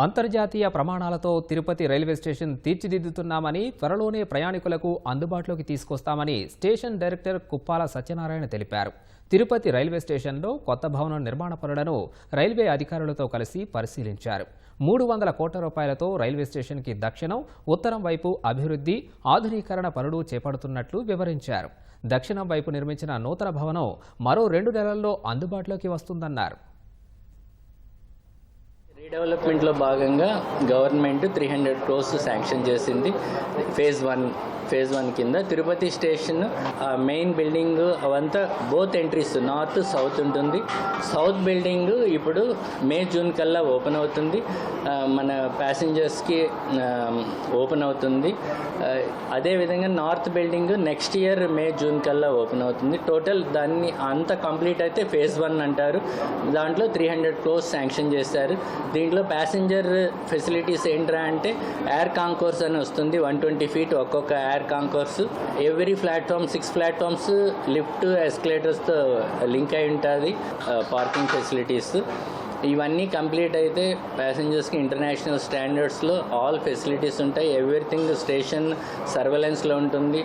అంతర్జాతీయ ప్రమాణాలతో Tirupati railway station తీర్చిదిద్దుతున్నామని త్వరలోనే ప్రయాణికులకు అందుబాటులోకి తీసుకొస్తామని స్టేషన్ డైరెక్టర్ కుప్పాల సత్యనారాయణ తెలిపారు. తిరుపతి రైల్వే స్టేషన్లో కొత్త భవనం నిర్మాణ పనులను రైల్వే అధికారులతో కలిసి పరిశీలించారు. మూడు వందల కోట్ల రూపాయలతో రైల్వే స్టేషన్కి దక్షిణం ఉత్తరం వైపు అభివృద్ధి ఆధునీకరణ పనులు చేపడుతున్నట్లు వివరించారు. దక్షిణం వైపు నిర్మించిన నూతన భవనం మరో రెండు నెలల్లో అందుబాటులోకి వస్తుందన్నారు. రీడెవలప్మెంట్లో భాగంగా government three hundred crores sanction చేసింది. ఫేజ్ వన్ ఫేజ్ వన్ కింద తిరుపతి స్టేషన్ ఆ మెయిన్ బిల్డింగ్ అవంతా బోత్ ఎంట్రీస్ నార్త్ సౌత్ ఉంటుంది. సౌత్ బిల్డింగ్ ఇప్పుడు మే జూన్ కల్లా ఓపెన్ అవుతుంది. మన ప్యాసింజర్స్కి ఓపెన్ అవుతుంది. అదేవిధంగా north building next year May June కల్లా ఓపెన్ అవుతుంది. టోటల్ దాన్ని అంత కంప్లీట్ అయితే ఫేజ్ వన్ అంటారు. దాంట్లో త్రీ హండ్రెడ్ క్రోర్స్ శాంక్షన్ చేశారు. దీంట్లో ప్యాసింజర్ ఫెసిలిటీస్ ఏంట్రా అంటే ఎయిర్ కాంకోర్స్ అని వస్తుంది. వన్ ట్వంటీ ఫీట్ ఒక్కొక్క air concourse every platform six platforms lift ఎస్కలేటర్స్తో link అయి ఉంటుంది పార్కింగ్ ఫెసిలిటీస్ ఇవన్నీ కంప్లీట్ అయితే ప్యాసింజర్స్కి ఇంటర్నేషనల్ స్టాండర్డ్స్లో ఆల్ ఫెసిలిటీస్ ఉంటాయి. ఎవ్రీథింగ్ స్టేషన్ సర్వెలెన్స్లో ఉంటుంది.